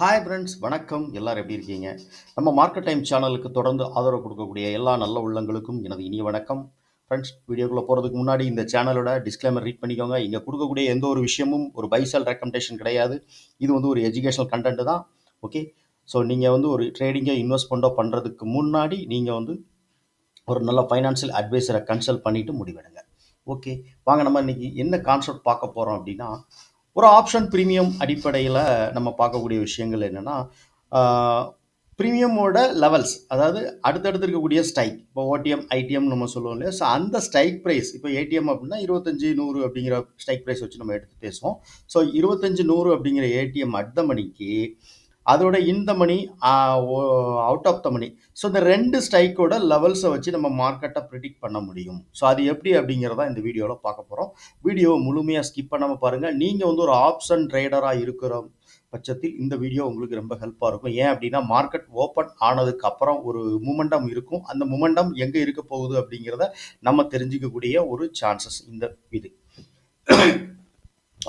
Hi friends வணக்கம். எல்லாரும் எப்படி இருக்கீங்க? நம்ம மார்க்கெட் டைம் சேனலுக்கு தொடர்ந்து ஆதரவு கொடுக்கக்கூடிய எல்லா நல்ல உள்ளங்களுக்கும் எனது இனிய வணக்கம். ஃப்ரெண்ட்ஸ் வீடியோக்குள்ளே போகிறதுக்கு முன்னாடி இந்த சேனலோட டிஸ்க்ளைமர் ரீட் பண்ணிக்கோங்க. இங்கே கொடுக்கக்கூடிய எந்த ஒரு விஷயமும் ஒரு பைசல் ரெக்கமெண்டேஷன் கிடையாது. இது வந்து ஒரு எஜுகேஷனல் கண்டென்ட் தான். ஓகே ஸோ நீங்கள் வந்து ஒரு ட்ரேடிங்கை இன்வெஸ்ட்மெண்ட்டோ பண்ணுறதுக்கு முன்னாடி நீங்கள் வந்து ஒரு நல்ல ஃபைனான்சியல் அட்வைஸரை கன்சல்ட் பண்ணிவிட்டு முடிவெடுங்க. ஓகே வாங்க நம்ம இன்றைக்கி என்ன கான்செப்ட் பார்க்க போகிறோம் அப்படின்னா ஒரு ஆப்ஷன் ப்ரீமியம் அடிப்படையில் நம்ம பார்க்கக்கூடிய விஷயங்கள் என்னென்னா ப்ரீமியமோட லெவல்ஸ் அதாவது அடுத்தடுத்து இருக்கக்கூடிய ஸ்டைக் இப்போ ஓடிஎம் ஐடிஎம் நம்ம சொல்லுவோம் இல்லையா? ஸோ அந்த ஸ்டைக் ப்ரைஸ் இப்போ ஏடிஎம் அப்படின்னா இருபத்தஞ்சி நூறு அப்படிங்கிற ஸ்டைக் ப்ரைஸ் வச்சு நம்ம எடுத்து பேசுவோம். ஸோ இருபத்தஞ்சி நூறு அப்படிங்கிற ஏடிஎம் அடுத்த மணிக்கு அதோட in the money out of the money so இந்த ரெண்டு ஸ்ட்ரைக்கோட லெவல்ஸை வச்சு நம்ம மார்க்கெட்டை ப்ரிடிக்ட் பண்ண முடியும். ஸோ அது எப்படி அப்படிங்கிறதா இந்த வீடியோவில் பார்க்க போகிறோம் வீடியோவை முழுமையாக ஸ்கிப் பண்ணாமல் பாருங்கள் நீங்கள் வந்து ஒரு ஆப்ஷன் ட்ரேடராக இருக்கிற பட்சத்தில் இந்த வீடியோ உங்களுக்கு ரொம்ப ஹெல்ப்பாக இருக்கும். ஏன் அப்படின்னா மார்க்கெட் ஓப்பன் ஆனதுக்கு அப்புறம் ஒரு மூமெண்டம் இருக்கும். அந்த மூமெண்டம் எங்கே இருக்க போகுது அப்படிங்கிறத நம்ம தெரிஞ்சுக்கக்கூடிய ஒரு சான்சஸ் இந்த இது.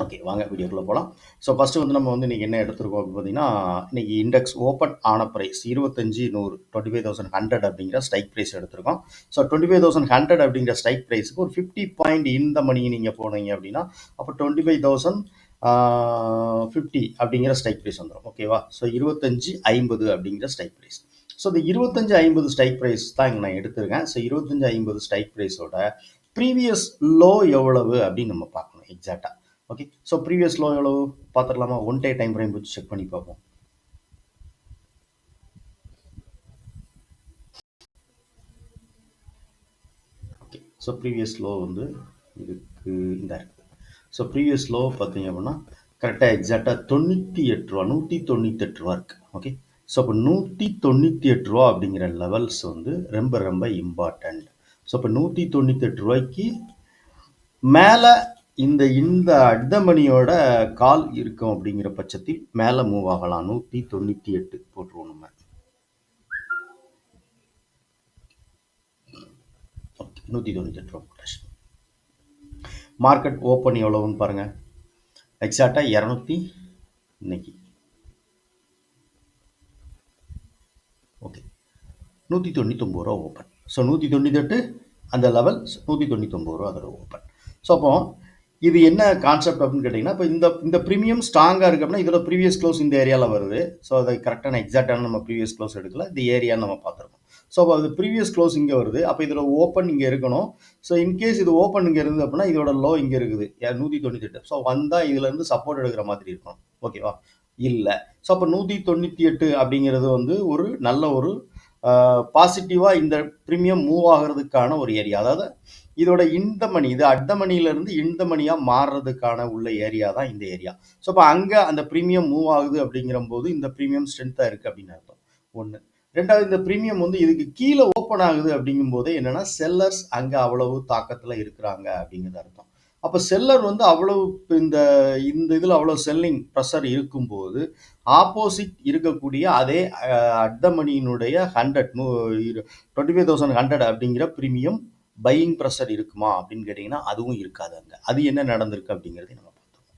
ஓகே வாங்க வீடியோக்குள்ளே போகலாம் ஸோ ஃபஸ்ட்டு வந்து நம்ம வந்து இன்றைக்கி என்ன எடுத்துருக்கோம் அப்படின்னு பார்த்தீங்கன்னா இன்றைக்கி இண்டெக்ஸ் ஓப்பன் ஆன ப்ரைஸ் இருபத்தஞ்சி நூறு டுவெண்ட்டி ஃபைவ் தௌசண்ட் ஹண்ட்ரட் அப்படிங்கிற ஸ்ட்ரைக் ப்ரைஸ் எடுத்திருக்கோம். So twenty five thousand hundred அப்படிங்கிற ஸ்ட்ரைக் ப்ரைஸுக்கு ஒரு ஃபிஃப்டி பாயிண்ட் இந்த மணி நீங்கள் போனீங்க அப்படின்னா அப்போ டுவெண்ட்டி ஃபைவ் தௌசண்ட் ஃபிஃப்டி அப்படிங்கிற ஸ்ட்ரைக் ப்ரைஸ் வந்துடும் ஓகேவா ஸோ இருபத்தஞ்சி ஐம்பது அப்படிங்கிற ஸ்ட்ரைக் ப்ரைஸ் ஸோ இந்த இருபத்தஞ்சி ஐம்பது ஸ்ட்ரைக் ப்ரைஸ் தான் இங்கே நான் எடுத்திருக்கேன். ஸோ இருபத்தஞ்சி ஐம்பது ஸ்ட்ரைக் ப்ரைஸோட ப்ரீவியஸ் லோ எவ்வளவு அப்படின்னு நம்ம பார்க்கணும் எக்ஸாக்டாக ஓகே ஸோ ப்ரீவியஸ் லோ எவ்வளோ பார்த்துடலாமா? ஒன் டே டைம் ஃப்ரேம் வச்சு செக் பண்ணி பார்ப்போம். ஓகே ஸோ ப்ரீவியஸ் லோ வந்து இதுக்கு இந்த இருக்குது ஸோ ப்ரீவியஸ் லோ பார்த்தீங்க அப்படின்னா கரெக்டாக எக்ஸாக்டாக தொண்ணூற்றி எட்டு ரூபா நூற்றி தொண்ணூத்தெட்டு ரூபா இருக்குது ஓகே ஸோ இப்போ நூற்றி தொண்ணூற்றி எட்டு ரூபா அப்படிங்கிற லெவல்ஸ் வந்து ரொம்ப ரொம்ப இம்பார்ட்டண்ட் ஸோ இப்போ நூற்றி தொண்ணூத்தெட்டு ரூபாய்க்கு மேலே இந்த இந்த அட்டமணியோட கால் இருக்கும் அப்படிங்கிற பட்சத்தில் மேலே மூவ் ஆகலாம். நூற்றி தொண்ணூற்றி எட்டு போட்டுருவோம் நம்ம. நூற்றி தொண்ணூற்றி எட்டு ரூபா போட்டாச்சு. மார்க்கெட் ஓப்பன் எவ்வளோன்னு பாருங்கள் எக்ஸாக்டாக இரநூத்தி இன்னைக்கு. ஓகே நூற்றி தொண்ணூத்தொம்பது ரூபா ஓப்பன் ஸோ நூற்றி தொண்ணூத்தெட்டு அந்த லெவல் நூற்றி தொண்ணூத்தொம்பது ரூபா அதோட ஓப்பன் ஸோ அப்போ இது என்ன கான்செப்ட் அப்படின்னு கேட்டிங்கன்னா இப்போ இந்த இந்த ப்ரீமியம் ஸ்ட்ராங்காக இருக்குது அப்படின்னா இதோட ப்ரீவியஸ் க்ளோஸ் இந்த ஏரியாவில் வருது. ஸோ அதை கரெக்டான எக்ஸாக்டான நம்ம ப்ரீவியஸ் க்ளோஸ் எடுக்கல. இந்த ஏரியான்னு நம்ம பார்த்துருக்கோம். ஸோ அது ப்ரீவியஸ் க்ளோஸ் இங்கே வருது. அப்போ இதோட ஓப்பன் இங்கே இருக்கணும். ஸோ இன்கேஸ் இது ஓப்பன் இங்கே இருந்து அப்படின்னா இதோட லோ இங்கே இருக்குது. நூற்றி தொண்ணூற்றி எட்டு. ஸோ வந்தால் இதுலேருந்து சப்போர்ட் எடுக்கிற மாதிரி இருக்கணும். ஓகேவா இல்லை. ஸோ அப்போ நூற்றி தொண்ணூற்றி எட்டு அப்படிங்கிறது வந்து ஒரு நல்ல ஒரு பாசிட்டிவாக இந்த ப்ரீமியம் மூவ் ஆகிறதுக்கான ஒரு ஏரியா அதாவது இதோட இந்த மணி இது அட்ட மணியிலேருந்து இந்த மணியாக மாறுறதுக்கான உள்ள ஏரியா தான் இந்த ஏரியா ஸோ இப்போ அங்கே அந்த ப்ரீமியம் மூவ் ஆகுது அப்படிங்கிற போது இந்த ப்ரீமியம் ஸ்ட்ரென்த்தாக இருக்குது அப்படின்னு அர்த்தம். ஒன்று ரெண்டாவது இந்த ப்ரீமியம் வந்து இதுக்கு கீழே ஓப்பன் ஆகுது அப்படிங்கும் போது என்னென்னா செல்லர்ஸ் அங்கே அவ்வளவு தாக்கத்தில் இருக்கிறாங்க அப்படிங்கிறது அர்த்தம். அப்போ செல்லர் வந்து அவ்வளவு இந்த இந்த இதில் அவ்வளோ செல்லிங் ப்ரெஷர் இருக்கும்போது ஆப்போசிட் இருக்கக்கூடிய அதே அட்டமணியினுடைய ஹண்ட்ரட் நூ டுவெண்ட்டி ஃபைவ் தௌசண்ட் ஹண்ட்ரட் அப்படிங்கிற ப்ரீமியம் பையிங் ப்ரெஷர் இருக்குமா அப்படின்னு கேட்டிங்கன்னா அதுவும் இருக்காது அங்கே. அது என்ன நடந்திருக்கு அப்படிங்கிறதையும் நம்ம பார்த்தோம்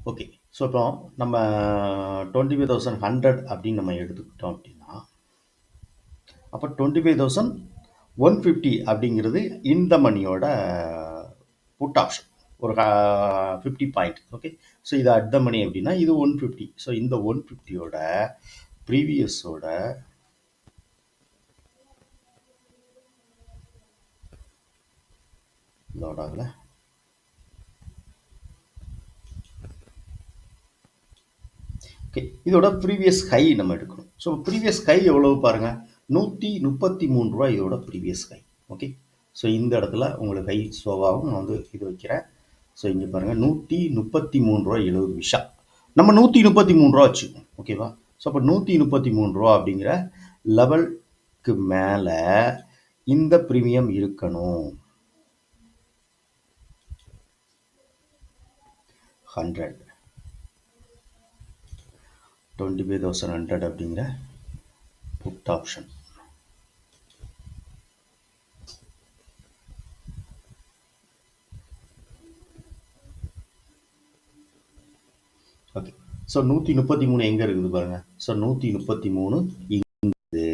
ஓகே ஸோ இப்போ நம்ம டுவெண்ட்டி ஃபைவ் தௌசண்ட் ஹண்ட்ரட் அப்படின்னு நம்ம எடுத்துக்கிட்டோம் அப்படின்னா அப்போ twenty five thousand one fifty அப்படிங்கிறது இந்த மணியோட புட் ஆப்ஷன் ஒரு ஃபிஃப்டி பாயிண்ட் ஓகே ஸோ இது அட் த மணி அப்படின்னா இது ஒன் ஃபிஃப்டி ஸோ இந்த ஒன் ஃபிஃப்டியோட ப்ரீவியஸோட லோட் ஓகே இதோட ப்ரீவியஸ் ஹை நம்ம எடுக்கணும். ஸோ ப்ரீவியஸ் ஹை எவ்வளவு பாருங்கள் நூற்றி முப்பத்தி மூணு ரூபா இதோட ப்ரீவியஸ் ஹை ஓகே ஸோ இந்த இடத்துல உங்களுக்கு ஹை ஸ்லோவாகவும் நான் வந்து இது வைக்கிறேன். ஸோ இங்கே பாருங்கள் நூற்றி முப்பத்தி மூணு ரூபா எழுபது விஷா நம்ம நூற்றி முப்பத்தி மூணு ரூபா வச்சுக்கோம் ஓகேவா ஸோ அப்போ நூற்றி முப்பத்தி மூணு ரூபா அப்படிங்கிற லெவலுக்கு மேலே இந்த ப்ரீமியம் இருக்கணும். Hundred twenty five thousand hundred அப்படிங்கிற புட் ஆப்ஷன் ஸோ நூற்றி முப்பத்தி மூணு எங்கே இருக்குது பாருங்க. ஸோ நூற்றி முப்பத்தி மூணு இங்கே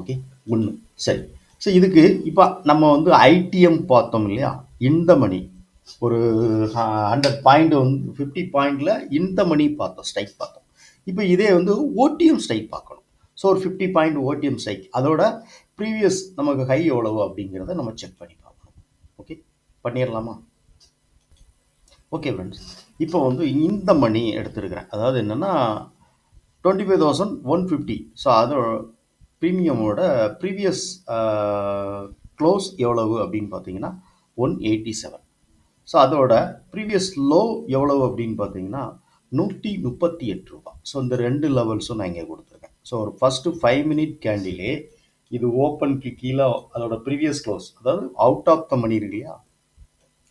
ஓகே ஒன்று சரி. ஸோ இதுக்கு இப்போ நம்ம வந்து ஐடிஎம் பார்த்தோம் இல்லையா? இந்த மணி. ஒரு ஹண்ட்ரட் பாயிண்ட் வந்து ஃபிஃப்டி பாயிண்டில் இந்த மணி பார்த்தோம் ஸ்ட்ரைக் பார்த்தோம். இப்போ இதே வந்து ஓடிஎம் ஸ்ட்ரைக் பார்க்கணும். ஸோ ஒரு ஃபிஃப்டி பாயிண்ட் ஓடிஎம் ஸ்ட்ரைக் அதோட ப்ரீவியஸ் நமக்கு ஹை எவ்வளவு அப்படிங்கிறத நம்ம செக் பண்ணி பார்க்கணும். ஓகே பண்ணிடலாமா ஓகே ஃப்ரெண்ட்ஸ் இப்போ வந்து இந்த மணி எடுத்துருக்கிறேன். அதாவது என்னென்னா twenty five thousand one fifty so அதோட ப்ரீமியமோட ப்ரீவியஸ் க்ளோஸ் எவ்வளவு அப்படின்னு பார்த்தீங்கன்னா ஒன் எயிட்டி செவன் ஸோ அதோட ப்ரீவியஸ் லோ எவ்வளவு அப்படின்னு பார்த்தீங்கன்னா நூற்றி முப்பத்தி எட்டு ரூபா. ஸோ இந்த ரெண்டு லெவல்ஸும் நான் இங்கே கொடுத்துருக்கேன். ஸோ ஒரு ஃபஸ்ட்டு ஃபைவ் மினிட் கேண்டிலே இது ஓப்பனுக்கு கீழே அதோட ப்ரீவியஸ் க்ளோஸ் அதாவது அவுட் ஆஃப் த மணி இருக்கு இல்லையா?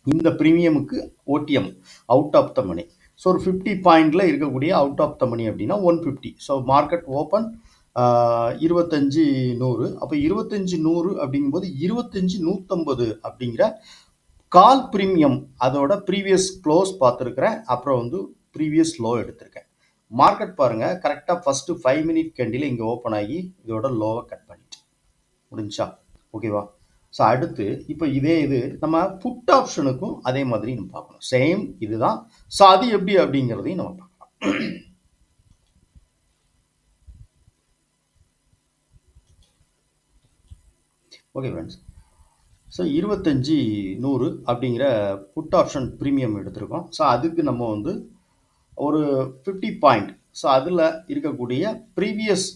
இந்த ப்ரீமியமுக்கு OTM out of the money so ஒரு ஃபிஃப்டி பாயிண்டில் இருக்கக்கூடிய அவுட் ஆஃப் த மணி அப்படின்னா one fifty so market open இருபத்தஞ்சி நூறு. அப்போ இருபத்தஞ்சி நூறு அப்படிங்கும்போது இருபத்தஞ்சி நூற்றம்பது அப்படிங்கிற கால் ப்ரீமியம் அதோட ப்ரீவியஸ் க்ளோஸ் பார்த்துருக்குறேன். அப்புறம் வந்து ப்ரீவியஸ் லோ எடுத்திருக்கேன். மார்க்கெட் பாருங்கள் கரெக்டாக ஃபஸ்ட்டு ஃபைவ் மினிட் கேண்டில் இங்கே ஓப்பன் ஆகி இதோட லோவை கட் பண்ணிட்டு. முடிஞ்சா? ஓகேவா ஸோ அடுத்து இப்போ இதே இது நம்ம புட் ஆப்ஷனுக்கும் அதே மாதிரி நம்ம பார்க்கணும். சேம் இதுதான். ஸோ அது எப்படி அப்படிங்கிறதையும் நம்ம பார்க்கலாம். ஓகே ஃப்ரெண்ட்ஸ் ஸோ இருபத்தஞ்சி நூறு அப்படிங்கிற புட் ஆப்ஷன் ப்ரீமியம் எடுத்திருக்கோம். ஸோ அதுக்கு நம்ம வந்து ஒரு ஃபிஃப்டி பாயிண்ட் ஸோ அதில் இருக்கக்கூடிய ப்ரீவியஸ்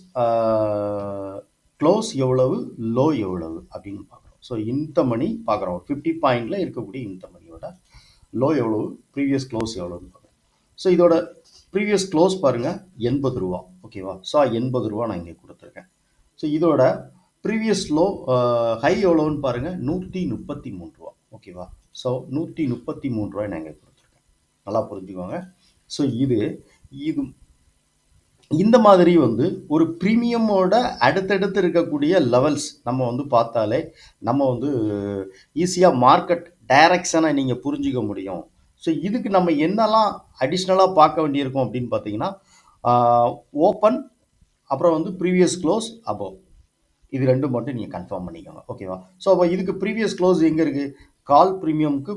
க்ளோஸ் எவ்வளவு லோ எவ்வளவு அப்படின்னு பார்க்கணும் ஸோ இந்த மணி பார்க்குறோம். ஃபிஃப்டி பாயிண்டில் இருக்கக்கூடிய இந்த மணியோட லோ எவ்வளோ ப்ரீவியஸ் க்ளோஸ் எவ்வளோன்னு பார்க்குறோம். ஸோ இதோட ப்ரீவியஸ் க்ளோஸ் பாருங்கள் எண்பது ரூபா. ஓகேவா ஸோ எண்பது ரூபா நான் இங்கே கொடுத்துருக்கேன். ஸோ இதோட ப்ரீவியஸ் லோ ஹை எவ்வளோன்னு பாருங்கள் நூற்றி முப்பத்தி மூணு ரூபா. ஓகேவா ஸோ நூற்றி முப்பத்தி மூணு ரூபாய் நான் இங்கே கொடுத்துருக்கேன். நல்லா புரிஞ்சுக்கோங்க. ஸோ இது இது இந்த மாதிரி வந்து ஒரு ப்ரீமியமோட அடுத்தடுத்து இருக்கக்கூடிய லெவல்ஸ் நம்ம வந்து பார்த்தாலே நம்ம வந்து ஈஸியாக மார்க்கெட் டைரக்ஷனை நீங்கள் புரிஞ்சிக்க முடியும். ஸோ இதுக்கு நம்ம என்னெல்லாம் அடிஷ்னலாக பார்க்க வேண்டியிருக்கோம் அப்படின்னு பார்த்தீங்கன்னா ஓப்பன் அப்புறம் வந்து ப்ரீவியஸ் க்ளோஸ் அபோவ் இது ரெண்டும் மட்டும் நீங்கள் கன்ஃபார்ம் பண்ணிக்கோங்க. ஓகேவா ஸோ அப்போ இதுக்கு ப்ரீவியஸ் க்ளோஸ் எங்கே இருக்குது கால் ப்ரீமியமுக்கு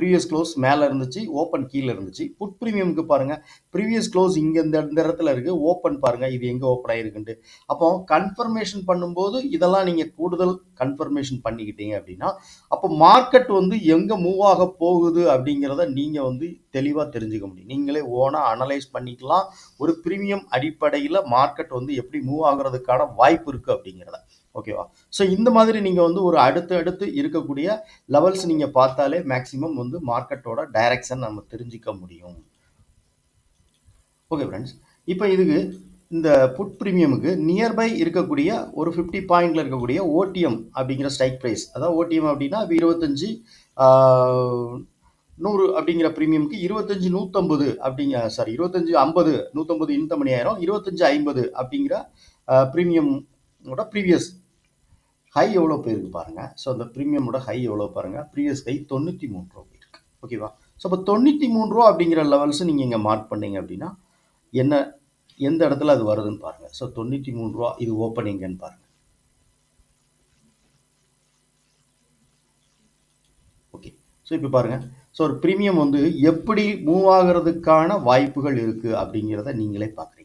ப்ரீவியஸ் க்ளோஸ் மேலே இருந்துச்சு ஓப்பன் கீழே இருந்துச்சு. புட் ப்ரீமியமுக்கு பாருங்கள் ப்ரீவியஸ் க்ளோஸ் இங்கே இந்த இந்த இடத்துல இருக்குது ஓப்பன் பாருங்கள் இது எங்கே ஓப்பன் ஆகிருக்குன்ட்டு அப்போ கன்ஃபர்மேஷன் பண்ணும்போது இதெல்லாம் நீங்கள் கூடுதல் கன்ஃபர்மேஷன் பண்ணிக்கிட்டீங்க அப்படின்னா அப்போ மார்க்கெட் வந்து எங்கே மூவ் ஆக போகுது அப்படிங்கிறத நீங்கள் வந்து தெளிவாக தெரிஞ்சுக்க முடியும். நீங்களே ஓனாக அனலைஸ் பண்ணிக்கலாம். ஒரு ப்ரீமியம் அடிப்படையில் மார்க்கெட் வந்து எப்படி மூவ் ஆகிறதுக்கான வாய்ப்பு இருக்குது அப்படிங்கிறத. ஓகேவா ஸோ இந்த மாதிரி நீங்கள் வந்து ஒரு அடுத்து அடுத்து இருக்கக்கூடிய லெவல்ஸ் நீங்கள் பார்த்தாலே மேக்ஸிமம் வந்து மார்க்கெட்டோட டைரக்ஷன் நம்ம தெரிஞ்சிக்க முடியும். ஓகே ஃப்ரெண்ட்ஸ் இப்போ இதுக்கு இந்த புட் ப்ரீமியமுக்கு நியர்பை இருக்கக்கூடிய ஒரு ஃபிஃப்டி பாயிண்டில் இருக்கக்கூடிய ஓடிஎம் அப்படிங்கிற ஸ்ட்ரைக் ப்ரைஸ் அதாவது ஓடிஎம் அப்படின்னா இருபத்தஞ்சி நூறு அப்படிங்கிற ப்ரீமியமுக்கு இருபத்தஞ்சி நூற்றம்பது அப்படிங்க சாரி இருபத்தஞ்சி ஐம்பது நூற்றம்பது இந்த மணி ஆயிரம் இருபத்தஞ்சி ஐம்பது அப்படிங்கிற ப்ரீமியம் ப்ரீவியஸ் ஹை எவ்வளோ போயிருக்கு பாருங்கள் ஸோ அந்த ப்ரீமியமோட ஹை எவ்வளோ பாருங்கள் ப்ரீவியஸ் ஹை தொண்ணூற்றி மூணு ரூபா போயிருக்கு ஓகேவா ஸோ இப்போ தொண்ணூற்றி மூணு ரூபா அப்படிங்கிற லெவல்ஸ் நீங்கள் இங்கே மார்க் பண்ணீங்க அப்படின்னா என்ன எந்த இடத்துல அது வருதுன்னு பாருங்கள் ஸோ தொண்ணூற்றி மூணு ரூபா இது ஓப்பனிங்கன்னு பாருங்கள் ஓகே ஸோ இப்போ பாருங்கள் ஸோ ஒரு ப்ரீமியம் வந்து எப்படி மூவ் ஆகிறதுக்கான வாய்ப்புகள் இருக்குது அப்படிங்கிறத நீங்களே பார்க்குறீங்க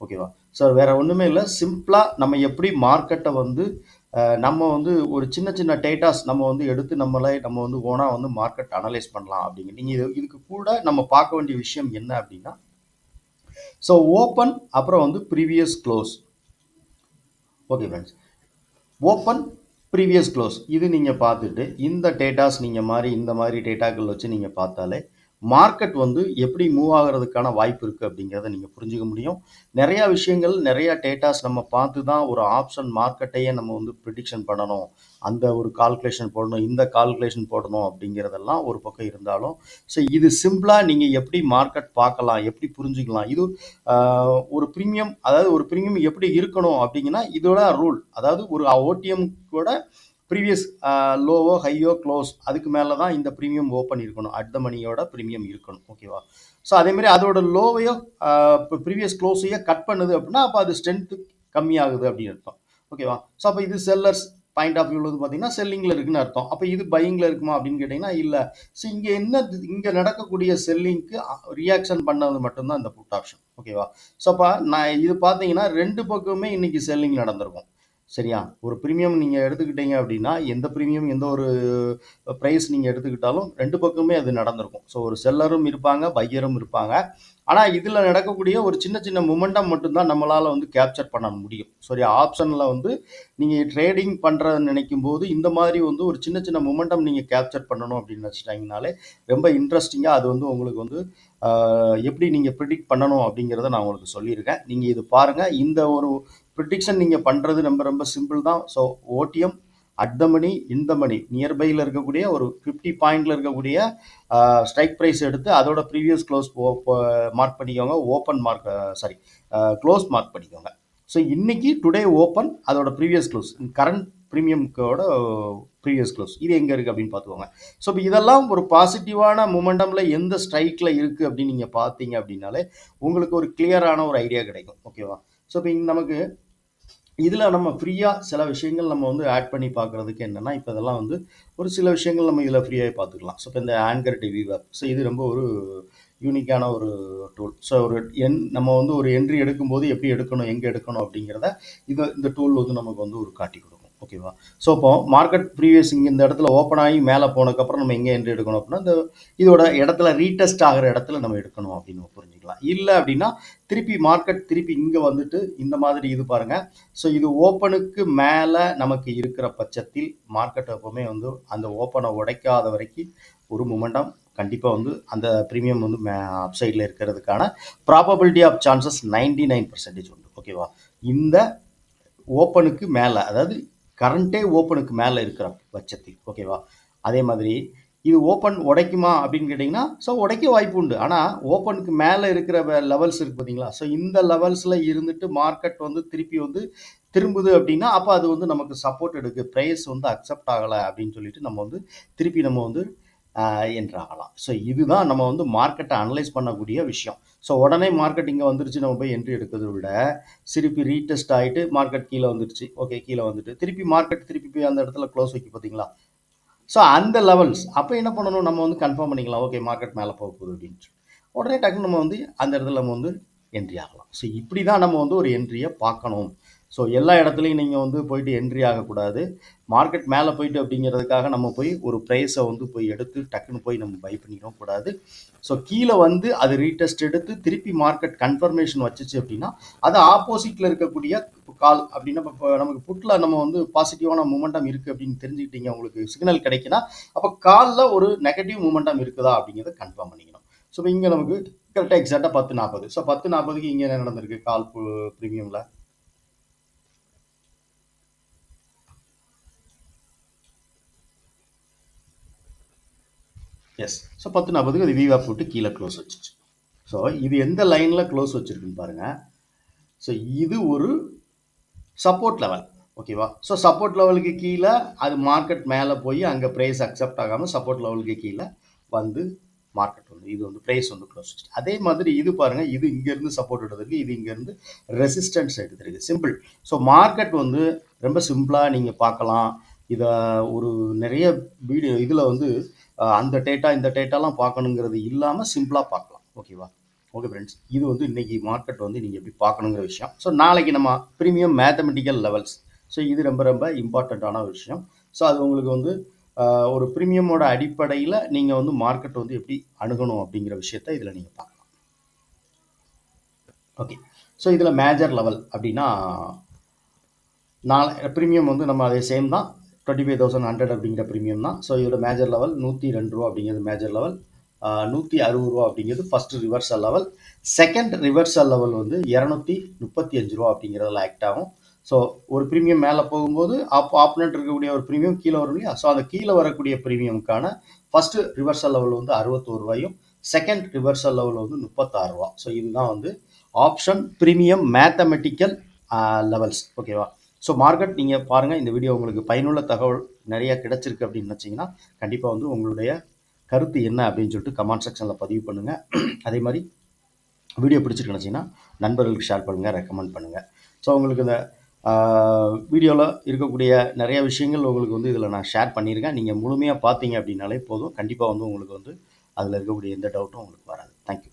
ஓகேவா ஸோ வேறு ஒன்றுமே இல்லை. சிம்பிளாக நம்ம எப்படி மார்க்கெட்டை வந்து நம்ம வந்து ஒரு சின்ன சின்ன டேட்டாஸ் நம்ம வந்து எடுத்து நம்மளே நம்ம வந்து ஓனாக வந்து மார்க்கெட் அனலைஸ் பண்ணலாம் அப்படிங்க. நீங்கள் இது இதுக்கு கூட நம்ம பார்க்க வேண்டிய விஷயம் என்ன அப்படின்னா ஸோ ஓப்பன் அப்புறம் வந்து previous close okay friends open previous close இது நீங்கள் பார்த்துட்டு இந்த டேட்டாஸ் நீங்கள் மாதிரி இந்த மாதிரி டேட்டாக்கள் வச்சு நீங்கள் பார்த்தாலே மார்க்கெட் வந்து எப்படி மூவ் ஆகிறதுக்கான வாய்ப்பு இருக்குது அப்படிங்கிறத நீங்கள் புரிஞ்சுக்க முடியும். நிறையா விஷயங்கள் நிறையா டேட்டாஸ் நம்ம பார்த்து தான் ஒரு ஆப்ஷன் மார்க்கெட்டையே நம்ம வந்து ப்ரிடிக்ஷன் பண்ணணும். அந்த ஒரு கால்குலேஷன் போடணும் இந்த கால்குலேஷன் போடணும் அப்படிங்கிறதெல்லாம் ஒரு பக்கம் இருந்தாலும் ஸோ இது சிம்பிளாக நீங்கள் எப்படி மார்க்கெட் பார்க்கலாம் எப்படி புரிஞ்சுக்கலாம் இது ஒரு ப்ரீமியம் அதாவது ஒரு ப்ரீமியம் எப்படி இருக்கணும் அப்படிங்கன்னா இதோட ரூல் அதாவது ஒரு ஓடிஎம் கூட ப்ரீவியஸ் லோவோ ஹையோ க்ளோஸ் அதுக்கு மேலே தான் இந்த ப்ரீமியம் ஓப்பன் இருக்கணும். அட் த மணியோட ப்ரீமியம் இருக்கணும். ஓகேவா ஸோ அதேமாதிரி அதோட லோவையோ இப்போ ப்ரீவியஸ் க்ளோஸையோ கட் பண்ணுது அப்படின்னா அப்போ அது ஸ்ட்ரென்த்து கம்மியாகுது அப்படின்னு அர்த்தம். ஓகேவா ஸோ அப்போ இது செல்லர்ஸ் பாயிண்ட் ஆஃப் வியூவில் பார்த்தீங்கன்னா செல்லிங்கில் இருக்குன்னு அர்த்தம். அப்போ இது பையிங்கில் இருக்குமா அப்படின்னு கேட்டிங்கன்னா இல்லை. ஸோ இங்கே என்ன இங்கே நடக்கக்கூடிய செல்லிங்க்கு ரியாக்ஷன் பண்ணது மட்டும்தான் இந்த புட் ஆப்ஷன் ஓகேவா ஸோ அப்போ நான் இது பார்த்தீங்கன்னா ரெண்டு பக்கமுமே இன்றைக்கி செல்லிங் நடந்திருக்கும். சரியா? ஒரு ப்ரீமியம் நீங்கள் எடுத்துக்கிட்டீங்க அப்படின்னா எந்த ப்ரீமியம் எந்த ஒரு ப்ரைஸ் நீங்கள் எடுத்துக்கிட்டாலும் ரெண்டு பக்கமே அது நடந்திருக்கும். ஸோ ஒரு செல்லரும் இருப்பாங்க பையரும் இருப்பாங்க. ஆனால் இதில் நடக்கக்கூடிய ஒரு சின்ன சின்ன மூமெண்டம் மட்டும்தான் நம்மளால் வந்து கேப்சர் பண்ண முடியும். சரி ஆப்ஷனில் வந்து நீங்கள் ட்ரேடிங் பண்ணுறத நினைக்கும் போது இந்த மாதிரி வந்து ஒரு சின்ன சின்ன மூமெண்டம் நீங்கள் கேப்சர் பண்ணணும் அப்படின்னு வச்சுட்டாங்கனாலே ரொம்ப இன்ட்ரெஸ்டிங்காக அது வந்து உங்களுக்கு வந்து எப்படி நீங்கள் ப்ரிடிக்ட் பண்ணணும் அப்படிங்கிறத நான் உங்களுக்கு சொல்லியிருக்கேன். நீங்கள் இது பாருங்கள் இந்த ஒரு ப்ரிடிக்ஷன் நீங்கள் பண்ணுறது ரொம்ப ரொம்ப சிம்பிள் தான். So OTM at the money இந்த மணி நியர்பையில் இருக்கக்கூடிய ஒரு ஃபிஃப்டி பாயிண்டில் இருக்கக்கூடிய ஸ்ட்ரைக் ப்ரைஸ் எடுத்து அதோட ப்ரீவியஸ் க்ளோஸ் மார்க் பண்ணிக்கோங்க. Open mark sorry close mark பண்ணிக்கோங்க. ஸோ இன்னைக்கு டுடே ஓப்பன் அதோட ப்ரீவியஸ் க்ளோஸ் கரண்ட் ப்ரீமியம்க்கோட ப்ரீவியஸ் க்ளோஸ் இது எங்கே இருக்குது அப்படின்னு பார்த்துக்கோங்க. ஸோ இப்போ இதெல்லாம் ஒரு பாசிட்டிவான மூமெண்டமில் எந்த ஸ்ட்ரைக்கில் இருக்குது அப்படின்னு நீங்கள் பார்த்தீங்க அப்படின்னாலே உங்களுக்கு ஒரு கிளியரான ஒரு ஐடியா கிடைக்கும். ஓகேவா ஸோ இப்போ நமக்கு இதில் நம்ம ஃப்ரீயாக சில விஷயங்கள் நம்ம வந்து ஆட் பண்ணி பார்க்குறதுக்கு என்னென்னா இப்போ இதெல்லாம் வந்து ஒரு சில விஷயங்கள் நம்ம இதில் ஃப்ரீயாகவே பார்த்துக்கலாம். ஸோ இப்போ இந்த ஆங்கர் டிவி வெப் ஸோ இது ரொம்ப ஒரு யூனிக்கான ஒரு டூல் ஸோ ஒரு என் நம்ம வந்து ஒரு என்ட்ரி எடுக்கும்போது எப்படி எடுக்கணும் எங்கே எடுக்கணும் அப்படிங்கிறத இது இந்த டூல் வந்து நமக்கு வந்து ஒரு காட்டி கொடுக்கும். ஓகேவா? ஸோ இப்போ மார்க்கெட் ப்ரீவியஸ் இங்கே இந்த இடத்துல ஓப்பன் ஆகி மேலே போனதுக்கப்புறம் நம்ம எங்கே என்ட்ரி எடுக்கணும் அப்படின்னா இந்த இதோட இடத்துல ரீடெஸ்ட் ஆகிற இடத்துல நம்ம எடுக்கணும் அப்படின்னு நம்ம புரிஞ்சுக்கலாம். இல்லை அப்படின்னா திருப்பி மார்க்கெட் திருப்பி இங்கே வந்துட்டு இந்த மாதிரி இது பாருங்கள் ஸோ இது ஓப்பனுக்கு மேலே நமக்கு இருக்கிற பட்சத்தில் மார்க்கெட் எப்போவுமே வந்து அந்த ஓப்பனை உடைக்காத வரைக்கும் ஒரு மூமெண்டம் கண்டிப்பாக வந்து அந்த ப்ரீமியம் வந்து மே அப்சைடில் இருக்கிறதுக்கான probability of chances ninety nine percentage உண்டு. ஓகேவா? இந்த ஓப்பனுக்கு மேலே அதாவது கரண்ட்டே ஓப்பனுக்கு மேலே இருக்கிற பட்சத்தில். ஓகேவா அதே மாதிரி இது ஓப்பன் உடைக்குமா அப்படின்னு கேட்டிங்கன்னா ஸோ உடைக்க வாய்ப்பு உண்டு. ஆனால் ஓப்பனுக்கு மேலே இருக்கிற லெவல்ஸ் இருக்குது பார்த்தீங்களா ஸோ இந்த லெவல்ஸில் இருந்துட்டு மார்க்கெட் வந்து திருப்பி வந்து திரும்புது அப்படின்னா அப்போ அது வந்து நமக்கு சப்போர்ட் எடுக்கு. ப்ரைஸ் வந்து அக்செப்ட் ஆகலை அப்படின்னு சொல்லிட்டு நம்ம வந்து திருப்பி நம்ம வந்து என்றாகலாம். ஸோ இதுதான் நம்ம வந்து மார்க்கெட்டை அனலைஸ் பண்ணக்கூடிய விஷயம். ஸோ உடனே மார்க்கெட் இங்கே வந்துருச்சு நம்ம போய் என்ட்ரி எடுக்கிறத விட திருப்பி ரீடெஸ்ட் ஆகிட்டு மார்க்கெட் கீழே வந்துருச்சு. ஓகே கீழே வந்துட்டு திருப்பி மார்க்கெட் திருப்பி போய் அந்த இடத்துல க்ளோஸ் வைக்க பார்த்தீங்களா ஸோ அந்த லெவல்ஸ் அப்போ என்ன பண்ணணும்? நம்ம வந்து கன்ஃபார்ம் பண்ணிக்கலாம். ஓகே மார்க்கெட் மேலே போக போகுது அப்படின்ட்டு. உடனே டக்குன்னு நம்ம வந்து அந்த இடத்துல நம்ம வந்து என்ட்ரி ஆகலாம். ஸோ இப்படி தான் நம்ம வந்து ஒரு என்ட்ரியை பார்க்கணும். ஸோ எல்லா இடத்துலையும் நீங்கள் வந்து போயிட்டு என்ட்ரி ஆகக்கூடாது. மார்க்கெட் மேலே போயிட்டு அப்படிங்கிறதுக்காக நம்ம போய் ஒரு ப்ரைஸை வந்து போய் எடுத்து டக்குன்னு போய் நம்ம பை பண்ணிடவும் கூடாது. ஸோ கீழே வந்து அது ரீடெஸ்ட் எடுத்து திருப்பி மார்க்கெட் கன்ஃபர்மேஷன் வச்சுச்சு அப்படின்னா அது ஆப்போசிட்டில் இருக்கக்கூடிய கால் அப்படின்னா இப்போ நமக்கு புட்டில் நம்ம வந்து பாசிட்டிவான மூமெண்டம் இருக்குது அப்படின்னு தெரிஞ்சுக்கிட்டீங்க உங்களுக்கு சிக்னல் கிடைக்குன்னா அப்போ காலில் ஒரு நெகட்டிவ் மூமெண்டம் இருக்குதா அப்படிங்கிறத கன்ஃபார்ம் பண்ணிக்கணும். ஸோ இங்கே நமக்கு கரெக்டாக எக்ஸாக்டாக பத்து நாற்பது ஸோ பத்து நாற்பதுக்கு இங்கே என்ன நடந்திருக்கு கால் ப்ரீமியமில் எஸ் ஸோ பத்து நாற்பதுக்கு அது விவா போட்டு கீழே க்ளோஸ் வச்சுச்சு. ஸோ இது எந்த லைனில் க்ளோஸ் வச்சுருக்குன்னு பாருங்கள் ஸோ இது ஒரு சப்போர்ட் லெவல் ஓகேவா ஸோ சப்போர்ட் லெவலுக்கு கீழே அது மார்க்கெட் மேலே போய் அங்கே ப்ரைஸ் அக்செப்ட் ஆகாமல் சப்போர்ட் லெவலுக்கு கீழே வந்து மார்க்கெட் வந்து இது வந்து ப்ரைஸ் வந்து க்ளோஸ் வச்சு அதே மாதிரி இது பாருங்கள் இது இங்கேருந்து சப்போர்ட் எடுத்துருக்கு இது இங்கேருந்து ரெசிஸ்டன்ஸ் எடுத்துருக்கு. சிம்பிள் ஸோ மார்க்கெட் வந்து ரொம்ப சிம்பிளாக நீங்கள் பார்க்கலாம். இதை ஒரு நிறைய வீடியோ இதில் வந்து அந்த டேட்டா இந்த டேட்டாலாம் பார்க்கணுங்கிறது இல்லாமல் சிம்பிளாக பார்க்கலாம். ஓகேவா ஓகே ஃப்ரெண்ட்ஸ் இது வந்து இன்றைக்கி மார்க்கெட் வந்து நீங்கள் எப்படி பார்க்கணுங்கிற விஷயம். ஸோ நாளைக்கு நம்ம ப்ரீமியம் மேத்தமெட்டிக்கல் லெவல்ஸ் ஸோ இது ரொம்ப ரொம்ப இம்பார்ட்டண்ட்டான விஷயம். ஸோ அது உங்களுக்கு வந்து ஒரு ப்ரீமியமோட அடிப்படையில் நீங்கள் வந்து மார்க்கெட் வந்து எப்படி அணுகணும் அப்படிங்கிற விஷயத்த இதில் நீங்கள் பார்க்கலாம். ஓகே ஸோ இதில் மேஜர் லெவல் அப்படின்னா நாலு ப்ரீமியம் வந்து நம்ம அதே சேம் தான். டுவெண்ட்டி ஃபைவ் தௌசண்ட் ஹண்ட்ரட் அப்படிங்கிற ப்ரீமியம் தான். ஸோ இதோட மேஜர் லெவல் நூற்றி ரெண்டு ரூபா அப்படிங்கிறது மேஜர் லெவல் நூற்றி அறுபது ரூபா அப்படிங்கிறது first reversal level second reversal level வந்து இரநூத்தி முப்பத்தி அஞ்சு ரூபா அப்படிங்கிறதுல ஆக்ட் ஆகும். ஸோ ஒரு ப்ரீமியம் மேலே போகும்போது ஆப் ஆப்போனண்ட் இருக்கக்கூடிய ஒரு ப்ரீமியம் கீழே வரும் இல்லையா? ஸோ அந்த கீழே வரக்கூடிய ப்ரீமியமுக்கான ஃபஸ்ட்டு ரிவர்சல் லெவல் வந்து அறுபத்தோரு ரூபாயும் செகண்ட் ரிவர்சல் லெவல் வந்து முப்பத்தாறு ரூபா. ஸோ இதுதான் வந்து ஆப்ஷன் ப்ரீமியம் மேத்தமெட்டிக்கல் லெவல்ஸ் ஓகேவா ஸோ மார்க்கெட் நீங்கள் பாருங்கள் இந்த வீடியோ உங்களுக்கு பயனுள்ள தகவல் நிறையா கிடச்சிருக்கு அப்படின்னு நினச்சிங்கன்னா கண்டிப்பாக வந்து உங்களுடைய கருத்து என்ன அப்படின்னு சொல்லிட்டு கமெண்ட் செக்ஷனில் பதிவு பண்ணுங்கள் அதே மாதிரி வீடியோ பிடிச்சிருக்கு நினச்சிங்கன்னா நண்பர்களுக்கு ஷேர் பண்ணுங்கள் ரெக்கமெண்ட் பண்ணுங்கள் ஸோ உங்களுக்கு இந்த வீடியோவில் இருக்கக்கூடிய நிறைய விஷயங்கள் உங்களுக்கு வந்து இதில் நான் ஷேர் பண்ணியிருக்கேன். நீங்கள் முழுமையாக பார்த்தீங்க அப்படின்னாலே போதும். கண்டிப்பாக வந்து உங்களுக்கு வந்து அதில் இருக்கக்கூடிய எந்த டவுட்டும் உங்களுக்கு வராது. தேங்க்யூ